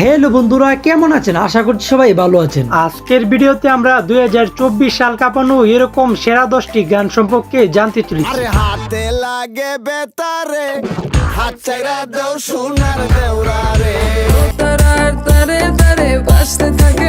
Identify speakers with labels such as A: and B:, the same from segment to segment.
A: Hello বন্ধুরা কেমন আছেন? আশা করছি সবাই ভালো আছেন। আজকের ভিডিওতে আমরা দুই হাজার চব্বিশ সাল কাপানো এরকম সেরা দশটি গান সম্পর্কে জানতে চলেছি।
B: হাতে লাগে বেতারে হাত চাইরা দেও সোনার দেউরারে
C: রে তারে তারে বাসতে থাকে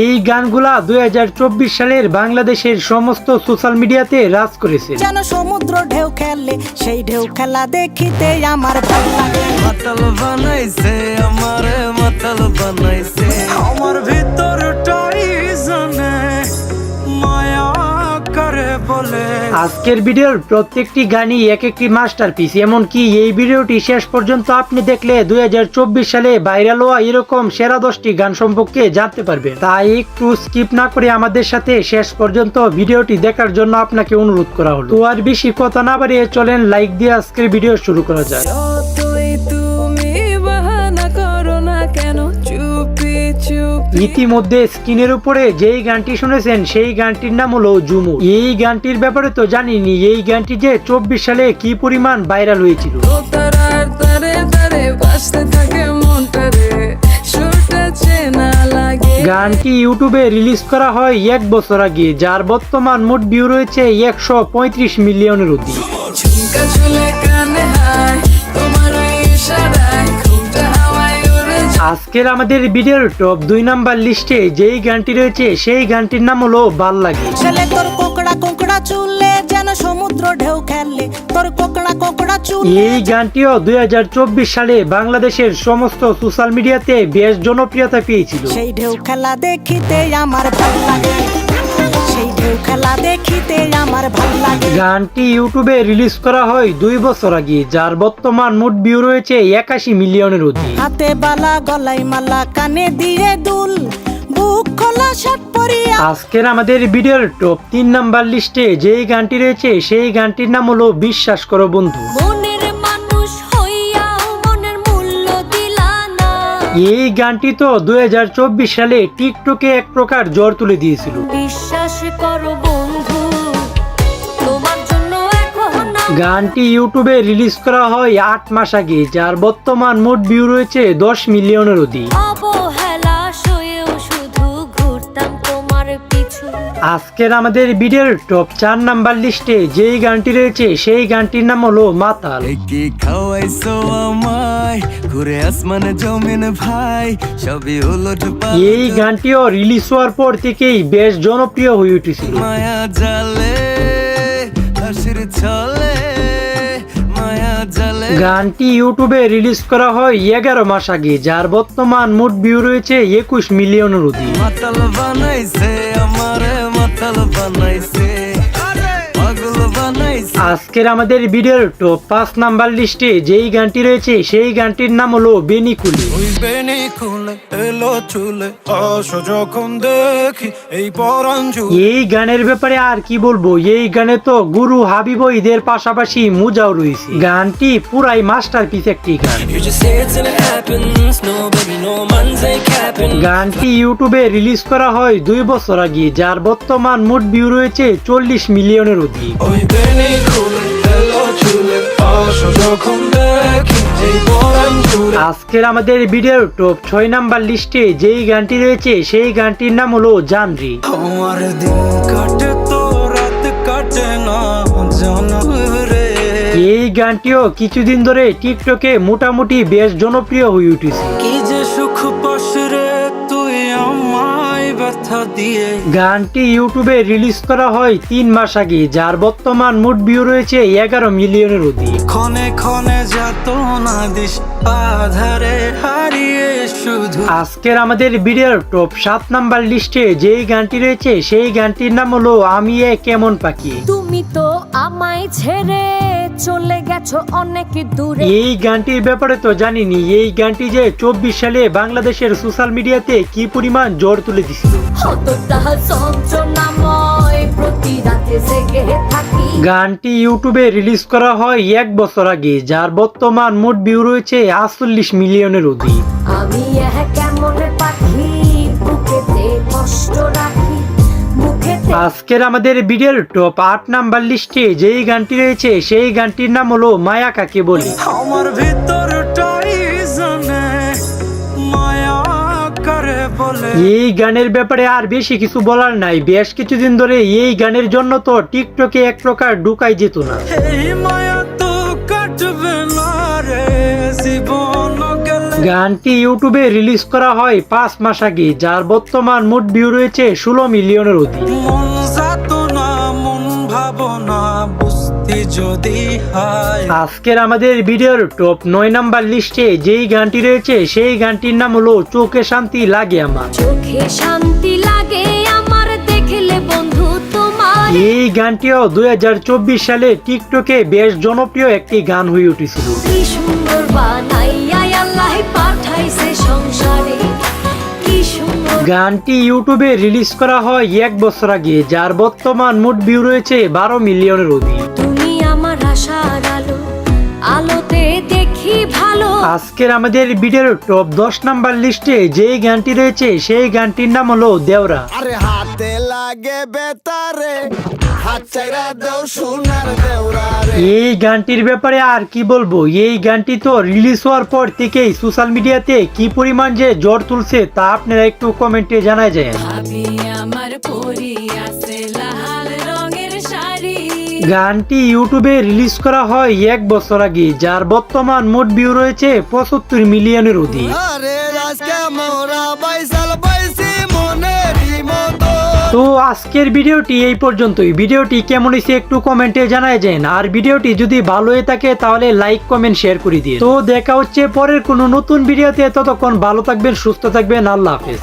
A: এই গানগুলা দুই হাজার চব্বিশ সালের বাংলাদেশের সমস্ত সোশ্যাল মিডিয়াতে রাজ করেছে।
D: যেন সমুদ্র ঢেউ খেলে সেই ঢেউ খেলা দেখিতে আমার ভালো লাগে।
E: মাতাল বানাইছে আমার মাতাল বানাইছে। আমার ভিতরটাই জানে
A: আজকের ভিডিওর প্রত্যেকটি গানই এক একটি মাস্টার পিস এমনকি এই ভিডিওটি শেষ পর্যন্ত আপনি দেখলে দুই হাজার চব্বিশ সালে ভাইরাল হওয়া এরকম সেরা দশটি গান সম্পর্কে জানতে পারবে তাই একটু স্কিপ না করে আমাদের সাথে শেষ পর্যন্ত ভিডিওটি দেখার জন্য আপনাকে অনুরোধ করা হলো। তো আর বেশি কথা না বাড়িয়ে চলেন লাইক দিয়ে আজকের ভিডিও শুরু করা যায় ইতিমধ্যে স্ক্রিনের উপরে যেই গানটি শুনেছেন সেই গানটির নাম হলো জুমু এই গানটির ব্যাপারে তো জানিনি এই গানটি যে চব্বিশ সালে কি পরিমাণ ভাইরাল হয়েছিল। গানটি ইউটিউবে রিলিজ করা হয় এক বছর আগে যার বর্তমান মোট ভিউ রয়েছে একশো পঁয়ত্রিশ মিলিয়নের অধিক। আজকের আমাদের ভিডিওর টপ দুই নাম্বার লিস্টে যেই গানটি রয়েছে সেই গানটির নাম হলো ভালো লাগে।
D: ছেলে তোর কোকড়া কোকড়া চুলে যেন সমুদ্র ঢেউ খেললে তোর কোকড়া কোকড়া চুল
A: এই গানটিও দুই হাজার চব্বিশ সালে বাংলাদেশের সমস্ত সোশ্যাল মিডিয়াতে বেশ জনপ্রিয়তা পেয়েছিল।
D: সেই ঢেউ খেলা দেখিতে আমার ভালো লাগে। খেলা দেখিতে আমার ভালো লাগে।
A: গানটি ইউটিউবে রিলিজ করা হয় দুই বছর আগে যার বর্তমান মোট ভিউ রয়েছে একাশি মিলিয়নের অধিক।
D: হাতে বালা গলায় মালা কানে দিয়ে দুল বুক খোলা শার্ট পরিয়া।
A: আজকের আমাদের ভিডিওর টপ তিন নাম্বার লিস্টে যেই গানটি রয়েছে সেই গানটির নাম হলো বিশ্বাস করো বন্ধু এই গানটি তো দু হাজার চব্বিশ সালে টিকটকে এক প্রকার জ্বর তুলে দিয়েছিল।
F: বিশ্বাস করো বন্ধু
A: গানটি ইউটিউবে রিলিজ করা হয় আট মাস আগে যার বর্তমান মোট ভিউ রয়েছে দশ মিলিয়নের অধিক। আজকের আমাদের ভিডিওর টপ চার নাম্বার লিস্টে যেই গানটি রয়েছে সেই গানটির নাম হলো মাতাল।
E: কি খাওয়াইছো আমায় ঘুরে আসমানে জমিন ভাই সবই উলট
A: এই গানটিও রিলিজ হওয়ার পর থেকেই বেশ জনপ্রিয় হয়ে উঠেছিল।
E: জালে মায়া জালে।
A: গানটি ইউটিউবে রিলিজ করা হয় এগারো মাস আগে যার বর্তমান মোট ভিউ রয়েছে একুশ মিলিয়নের অধিক।
E: মাতাল বানাইছে
A: আজকের আমাদের ভিডিওর টপ পাঁচ নাম্বার লিস্টে যেই গানটি রয়েছে সেই গানটির নাম হলো বেনিকুলি।
B: এই
A: গানের ব্যাপারে আর কি বলব? এই গানে তো গুরু হাবিব ঈদের পাশাপাশি মুজাও রয়েছে। গানটি পুরাই মাস্টারপিস একটি গান. গানটি ইউটিউবে রিলিজ করা হয় দুই বছর আগে যার বর্তমান মোট ভিউ রয়েছে চল্লিশ মিলিয়নের অধিক।
B: খুলে এলো চুলে অস যখন দেখি এই জুড়ে
A: আজকের আমাদের ভিডিওর টপ ছয় নাম্বার লিস্টে যেই গানটি রয়েছে সেই গানটির নাম হলো জানরি।
E: আমার দিন কাটে তো রাত কাটে না জানা
A: এই গানটিও কিছুদিন ধরে টিকটকে মোটামুটি বেশ জনপ্রিয় হয়ে উঠেছে।
E: দিয়ে।
A: গানটি ইউটিউবে রিলিজ করা হয় তিন মাস আগে যার বর্তমান মোট ভিউ রয়েছে এগারো মিলিয়নের অধিক।
E: ক্ষণে ক্ষণে যত না দিস আধারে হারিয়ে শুধু
A: আজকের আমাদের ভিডিওর টপ সাত নাম্বার লিস্টে যেই গানটি রয়েছে সেই গানটির নাম হলো আমি এ কেমন পাখি?
F: তুমি তো আমায় ছেড়ে চলে গেছো অনেক দূরে।
A: এই গানটির ব্যাপারে তো জানিনি এই গানটি যে চব্বিশ সালে বাংলাদেশের সোশ্যাল মিডিয়াতে কি পরিমাণ জোর তুলে দিছিল? গানটি ইউটিউবে রিলিজ করা হয় এক বছর আগে যার বর্তমান মোট ভিউ রয়েছে আটচল্লিশ মিলিয়নের অধিক।
F: আমি কেমন পাখি বুকেতে কষ্ট রাখি।
A: আজকের আমাদের ভিডিওর টপ আট নাম্বার লিস্টে যেই গানটি রয়েছে সেই গানটির নাম হলো মায়া কাকে বলি?
B: আমার ভিতরটাই জানে মায়া করে বলে।
A: এই গানের ব্যাপারে আর বেশি কিছু বলার নাই। বেশ কিছুদিন ধরে এই গানের জন্য তো টিকটকে এক প্রকার ঢুকাই যেত না।
B: এই মায়া
A: গানটি ইউটিউবে রিলিজ করা হয় পাঁচ মাস আগে যার বর্তমান মোট ভিউ রয়েছে ষোলো মিলিয়নের অধিক। আজকের আমাদের ভিডিওর টপ নয় নাম্বার লিস্টে যেই গানটি রয়েছে সেই গানটির নাম হলো চোখে শান্তি লাগে আমার।
F: চোখে শান্তি লাগে আমার দেখলে বন্ধু তোমার।
A: এই গানটিও দুই হাজার চব্বিশ সালে টিকটকে বেশ জনপ্রিয় একটি গান হয়ে উঠেছিল।
F: সুন্দর
A: গানটি ইউটিউবে রিলিজ করা হয় এক বছর আগে যার বর্তমান মোট ভিউ রয়েছে বারো মিলিয়নের অধিক।
F: তুমি আমার আশার আলো আলোতে দেখি ভালো।
A: আজকের আমাদের ভিডিওর টপ দশ নাম্বার লিস্টে যেই গানটি রয়েছে সেই গানটির নাম হলো দেওরা।
E: আরে হাতে লাগে বেতারে। হাত চাইরা দেও সোনার দেওরা রে।
A: এই গানটির ব্যাপারে আর কি বলব? এই গানটি তো রিলিজ হওয়ার পর থেকেই সোশ্যাল মিডিয়াতে কি পরিমাণ যে জ্বর তুলছে তা আপনারা একটু কমেন্টে জানায় যায়
C: ভাবি আমার পরি আছে লাল রঙের শাড়ি।
A: গানটি ইউটিউবে রিলিজ করা হয় এক বছর আগে যার বর্তমান মোট ভিউ রয়েছে পঁচাত্তর মিলিয়নের অধিক। তো আজকের ভিডিওটি এই পর্যন্তই। ভিডিওটি কেমন হয়েছে একটু কমেন্টে জানায় যেন। আর ভিডিওটি যদি ভালো হয়ে থাকে তাহলে লাইক, কমেন্ট, শেয়ার করে দিয়ে তো দেখা হচ্ছে পরের কোনো নতুন ভিডিওতে। ততক্ষণ ভালো থাকবেন, সুস্থ থাকবেন। আল্লাহ হাফেজ।